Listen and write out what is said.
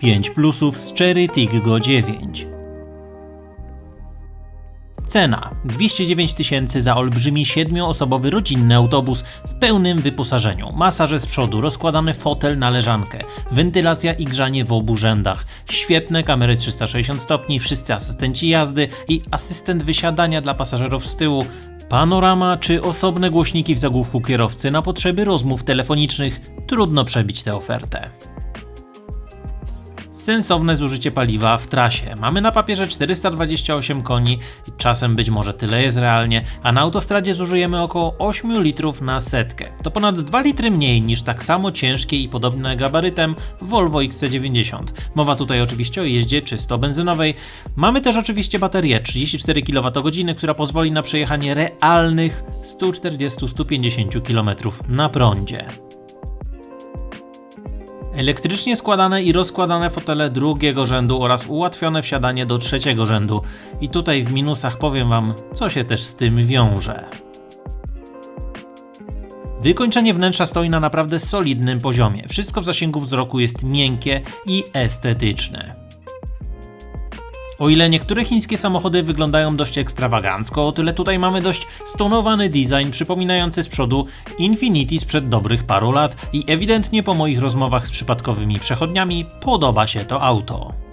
5 plusów z Cherry Tiggo 9. Cena 209 tysięcy za olbrzymi siedmioosobowy rodzinny autobus w pełnym wyposażeniu. Masaże z przodu, rozkładany fotel na leżankę, wentylacja i grzanie w obu rzędach, świetne kamery 360 stopni, wszyscy asystenci jazdy i asystent wysiadania dla pasażerów z tyłu, panorama czy osobne głośniki w zagłówku kierowcy na potrzeby rozmów telefonicznych. Trudno przebić tę ofertę. Sensowne zużycie paliwa w trasie. Mamy na papierze 428 koni, czasem być może tyle jest realnie, a na autostradzie zużyjemy około 8 litrów na setkę. To ponad 2 litry mniej niż tak samo ciężkie i podobne gabarytem Volvo XC90. Mowa tutaj oczywiście o jeździe czysto benzynowej. Mamy też oczywiście baterię 34 kWh, która pozwoli na przejechanie realnych 140-150 km na prądzie. Elektrycznie składane i rozkładane fotele drugiego rzędu oraz ułatwione wsiadanie do trzeciego rzędu. I tutaj w minusach powiem Wam, co się też z tym wiąże. Wykończenie wnętrza stoi na naprawdę solidnym poziomie. Wszystko w zasięgu wzroku jest miękkie i estetyczne. O ile niektóre chińskie samochody wyglądają dość ekstrawagancko, o tyle tutaj mamy dość stonowany design przypominający z przodu Infiniti sprzed dobrych paru lat i ewidentnie po moich rozmowach z przypadkowymi przechodniami podoba się to auto.